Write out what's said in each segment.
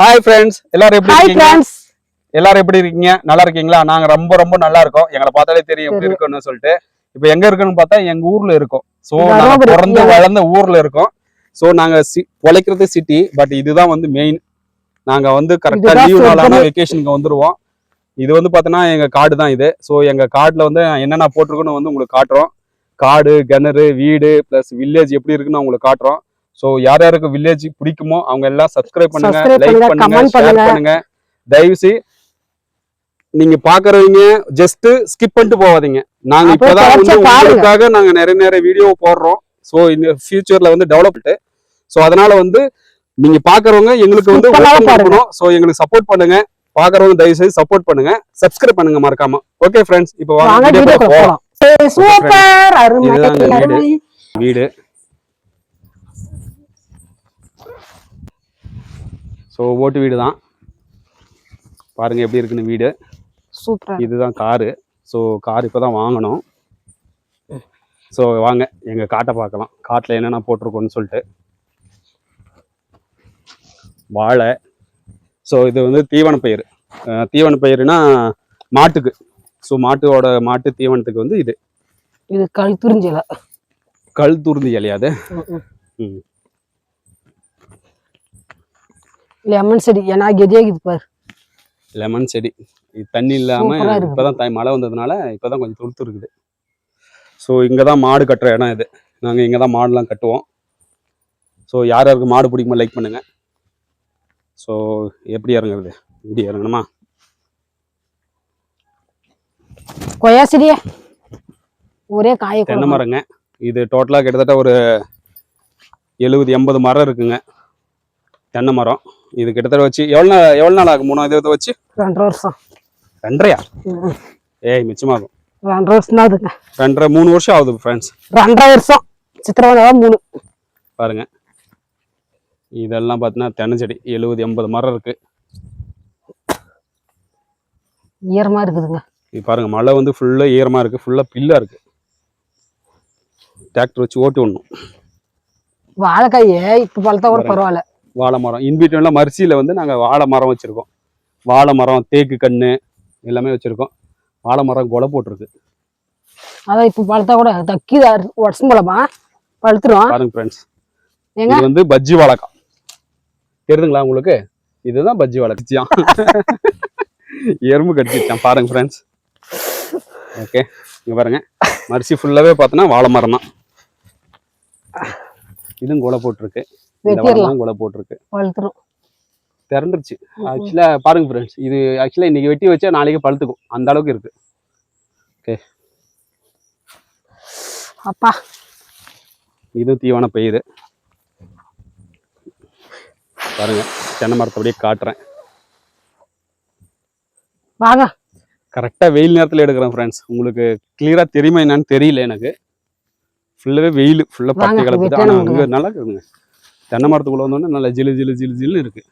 Hi friends எல்லாரும் எப்படி hi friends எல்லாரும் எப்படி இருக்கீங்க? நல்லா இருக்கீங்களா? நாங்க ரொம்ப ரொம்ப நல்லா இருக்கோம். எங்களை பார்த்தாலே தெரியும் எப்படி சரி. இருக்குன்னு சொல்லிட்டு. இப்போ எங்க இருக்குன்னு பார்த்தா எங்க ஊர்ல இருக்கோம். சோ நாங்க. பிறந்து வளர்ந்த ஊர்ல இருக்கோம். சோ நாங்க சி- உழைக்கிறது சிட்டி பட் இதுதான் வந்து மெயின் நாங்க வந்து கரெக்டா லீவ் நாளான. வெக்கேஷனுக்கு வந்துருவோம். இது வந்து பார்த்தோன்னா எங்க காடு தான் இது. ஸோ எங்க காட்டுல வந்து என்னென்ன போட்டிருக்குன்னு வந்து உங்களுக்கு காட்டுறோம். காடு கிணறு வீடு ப்ளஸ் வில்லேஜ் எப்படி இருக்குன்னு உங்களுக்கு காட்டுறோம். ஸோ யார் யாருக்கு வில்லேஜ் பிடிக்குமோ அவங்க எல்லாம் சப்ஸ்கிரைப் பண்ணுங்க லைக் பண்ணுங்க, ஷேர் பண்ணுங்க. பண்ணுங்க. தயவு செய்து நீங்க பாக்குறவங்க ஜஸ்ட் ஸ்கிப் பண்ணிட்டு போகாதீங்க. நாங்க இப்பதான். உங்களுக்காக நாங்க நிறைய நிறைய வீடியோ போடுறோம். ஸோ இந்த ஃபியூச்சர்ல வந்து டெவலப்மெண்ட் ஸோ அதனால வந்து நீங்க பாக்குறவங்க எங்களுக்கு வந்து. கொடுக்கணும் ஸோ எங்களுக்கு சப்போர்ட் பண்ணுங்க. பாக்குறவங்க தயவு செய்து சப்போர்ட் பண்ணுங்க. சப்ஸ்கிரைப் பண்ணுங்க மறக்காம. ஓகே ஃப்ரெண்ட்ஸ் இப்போ வாங்க வீடியோ போகலாம் சூப்பர் அருமை வீடு ஸோ ஓட்டு வீடு தான் பாருங்க எப்படி இருக்குன்னு வீடு. சூப்பர் இதுதான் காரு. ஸோ கார் இப்போ தான் வாங்கணும். ஸோ வாங்க எங்கள் காட்டை பார்க்கலாம். காட்டில் என்னென்ன போட்டிருக்கோன்னு சொல்லிட்டு. வாழை. ஸோ இது வந்து தீவன பயிர் தீவன பயிர்னா மாட்டுக்கு. ஸோ மாட்டோட மாட்டு தீவனத்துக்கு வந்து இது. இது கல் துரிஞ்சல கல் துருந்தி இலையாது ம். லெமன் செடி. ஏன்னா கெதியாகுது பாரு. லெமன் செடி. இது தண்ணி இல்லாமல் சூப்பரா இருக்கு. இப்போ தான் தை மழை வந்ததுனால இப்போ தான் கொஞ்சம் துளுத்து இருக்குது. ஸோ இங்கே தான் மாடு கட்டுற இடம் இது. நாங்கள் இங்கே தான் மாடுலாம் கட்டுவோம். ஸோ யார் யாருக்கு மாடு பிடிக்குமோ லைக் பண்ணுங்க. ஸோ எப்படி இறங்குறது? இப்படி இறங்கணுமா? கொய்யா செடியே. ஒரே காய தென்னை மரங்க. இது டோட்டலாக கிட்டத்தட்ட ஒரு எழுபது எண்பது மரம் இருக்குங்க. தென்னை மரம். இது கிட்டத்தட்ட வச்சு எவ்வளோ நாள் எவ்வளோ நாள் ஆகும்? மூணு இதை வச்சு? ரெண்டரை வருஷம். ரெண்டரையா. ஏய் மிச்சமாகும். ரெண்டரை வருஷம் தான் அதுங்க ரெண்டரை மூணு வருஷம் ஆகுது ஃப்ரெண்ட்ஸ் ரெண்டரை வருஷம். சித்திரவதை மூணு. பாருங்க. இதெல்லாம் பார்த்தீங்கன்னா தென்னை செடி. எழுபது எண்பது மரம் இருக்கு. ஈரமா இருக்குதுங்க. இது பாருங்க மழை வந்து ஃபுல்லாக ஈரமாக இருக்கு. ஃபுல்லாக பில்லா இருக்கு. டிராக்டர் வச்சு ஓட்டி விடணும். வாழைக்காயே இப்ப பழத்தா கூட பரவாயில்ல. வாழை மரம். இன்பிட்வீனில் மரிசியில் வந்து நாங்கள் வாழை மரம் வச்சுருக்கோம். வாழை மரம் தேக்கு கன்று எல்லாமே வச்சுருக்கோம். வாழை மரம் கொலை போட்டிருக்கு. அதான் இப்ப பழத்தா கூட தக்கி உடச்சும் போலமா பழுத்துரும். பாருங்க ஃப்ரெண்ட்ஸ் இது வந்து பஜ்ஜி வாழைக்காய். தெரியுதுங்களா உங்களுக்கு? இதுதான் பஜ்ஜி வாழைக்காய். எறும்பு கடிச்சிச்சான் பாருங்க ஃப்ரெண்ட்ஸ் ஓகே இங்க பாருங்க. மரிசி ஃபுல்லாவே பார்த்தோன்னா வாழை மரம் தான் இதுவும் கொலை போட்டிருக்கு. வெட்டிடலாம். கொலை போட்டிருக்கு. பழுத்துரும். திறந்துருச்சு ஆக்சுவலா பாருங்க ஃப்ரெண்ட்ஸ் இது ஆக்சுவலா இன்னைக்கு வெட்டி வச்சா நாளைக்கு பழுத்துக்கும். அந்த அளவுக்கு இருக்கு. அப்பா. இது தீவன பயிர் பாருங்க தென்னை மரத்தை அப்படியே காட்டுறேன். வாங்க. கரெக்டாக வெயில் நேரத்தில் எடுக்கிறேன் ஃப்ரெண்ட்ஸ் உங்களுக்கு கிளியராக தெரியுமா என்னன்னு தெரியல எனக்கு. ஃபுல்லாகவே வெயில். ஃபுல்லாக பட்டி வெட்டான ஆனால் நல்லா இருக்குதுங்க தென்னை மரத்துக்குள்ள வந்தோடனே நல்லா ஜிலு ஜிலு ஜிலு ஜிலுன்னு இருக்கு.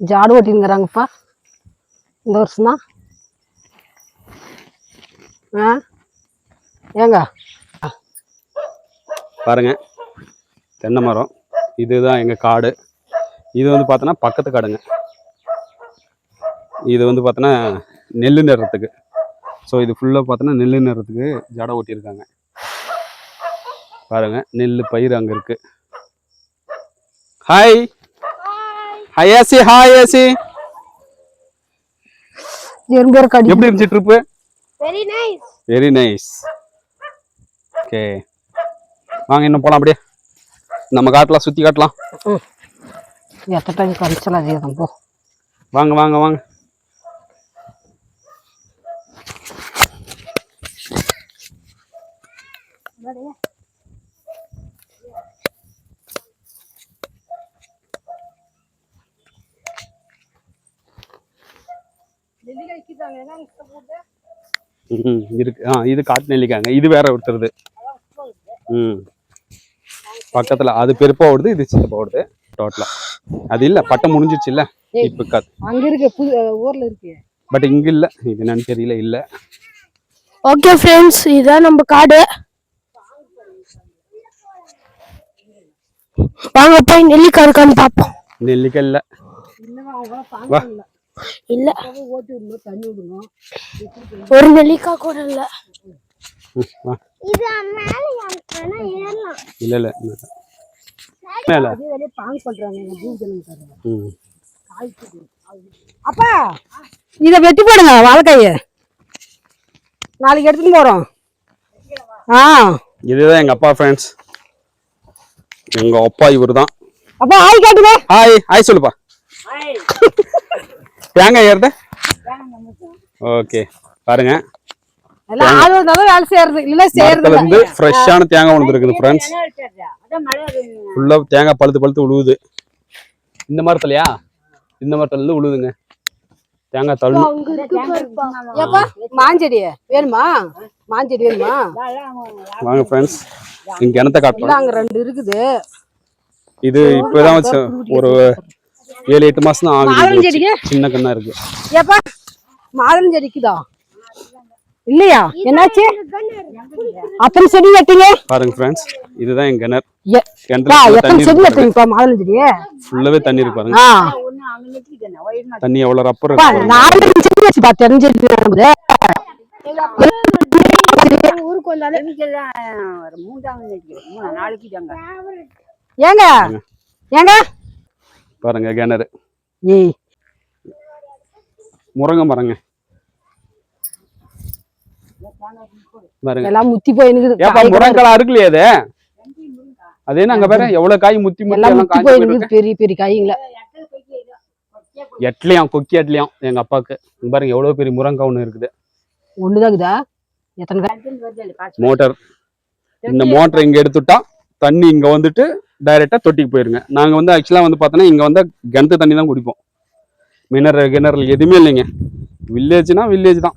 ஜாடு ஓட்டிங்கிறாங்கப்பா இந்த வருஷம் தான் ஆ? ஏங்க? பாருங்க. தென்னை மரம். இதுதான் எங்கள் காடு. இது வந்து பார்த்தோன்னா பக்கத்து காடுங்க. இது வந்து பார்த்தோன்னா நெல் நடுறதுக்கு. ஸோ இது ஃபுல்லாக பார்த்தோன்னா நெல் நடுறதுக்கு ஜடை ஓட்டியிருக்காங்க. பாருங்க நெல் பயிர் அங்கே இருக்கு. ஹாய் ஹாய் ஏசி ஹாய் ஏசி எறும்பேர் கடி எப்படி இருந்துச்சு trip Very nice. Very nice okay வாங்க இன்னும் போகலாம் அப்படியே. நம்ம காட்டலாம் சுற்றி காட்டலாம். எத்த டைம் கழிச்சலாம் அதிகம் போ. வாங்க வாங்க வாங்க. ம் இருக்கு ஆ இது காட்டு நெல்லிக்காங்க இது வேற ஒருத்தருது. ம். பக்கத்துல அது பெருப்பா ஓடுது இது சித்தப்பா ஓடுது டோட்டலா அது இல்ல பட்டம் முடிஞ்சிச்சு இல்ல. இப்ப காத்து அங்க இருக்கு புது ஊர்ல இருக்கு. பட் இங்க இல்ல. இது என்னன்னு தெரியல இல்ல. Okay, friends, இதான் நம்ம காடு. வாங்க போய் நெல்லிக்காய் இருக்கான்னு பார்ப்போம். நெல்லிக்காய் இல்ல. வா. இல்ல. ஓட்டி விடணும் தண்ணி விடணும். ஒரு நெல்லிக்காய் கூட இல்ல. இது மேல ஏறலாம். மேல. பண்றாங்க அப்பா இத வெட்டி போடுங்க வாழைக்காய. நாளைக்கு எடுத்துன்னு போறோம். ஆ. இதுதான் எங்க அப்பா ஃப்ரெண்ட்ஸ் எங்க அப்பா இவர் தான் அப்பா ஆய் காட்டுங்க. ஹாய் ஹாய் சொல்லுப்பா. தேங்காய் ஏறுத? ஓகே பாருங்க. இருந்து ஃப்ரெஷ்ஷான தேங்காய் விழுந்துருக்குது ஃப்ரெண்ட்ஸ் ஃபுல்லா தேங்காய் பழுத்து பழுத்து விழுவுது இந்த மரத்துலயா? இந்த மரத்துல இருந்து தேங்காய் தள்ளு. மாஞ்செடி வேணுமா? மாஞ்செடி வேணுமா? வாங்க ஃப்ரெண்ட்ஸ் இங்க கிணத்த காட்டுறோம். அங்க ரெண்டு இருக்குது. இது இப்பதான் ஒரு ஏழு எட்டு மாசம் தான் ஆகுது சின்ன கண்ணா இருக்கு. ஏப்பா மாதுளம் செடிக்குதா இல்லையா? என்னாச்சு? அத்தனை செடி வெட்டிங்க? பாருங்க ஃப்ரெண்ட்ஸ் இதுதான் எங்க கிணறு. எத்தனை தண்ணி செடி இருக்கு பாருங்க. வெட்டுங்கப்பா மாதுளம் செடி. ஃபுல்லாவே தண்ணி இருக்கு பாருங்க. தண்ணி எவ்வளவு ரப்பர் பா, இருக்கு நாலு செடி வச்சு பா தெரிஞ்சு நடக்குது ஊருக்கு வந்தாலே ஏங்க? ஏங்க? பாருங்க கிணறு. முருங்கை மரங்க. பாருங்க. எல்லாம் முத்தி கூட முருங்கக்காய் அறுக்கலையே அது? அது என்ன அங்க பாரு எவ்வளவு காய் முத்தி முத்தி பெரிய பெரிய காய்ங்கள. எட்லையும் கொக்கி எட்லையும் எங்க அப்பாவுக்கு. பாருங்க எவ்வளவு பெரிய முருங்கை ஒண்ணு இருக்குது. எத்தனை காய்? மோட்டார். இந்த மோட்டர் இங்க எடுத்துட்டா தண்ணி இங்க வந்துட்டு டைரெக்டாக தொட்டிக்கு போயிருங்க. நாங்கள் வந்து ஆக்சுவலாக வந்து பார்த்தோன்னா இங்கே வந்து கிணத்து தண்ணி தான் குடிப்போம். மினரல் கிணறு எதுவுமே இல்லைங்க. வில்லேஜ்னால் வில்லேஜ் தான்.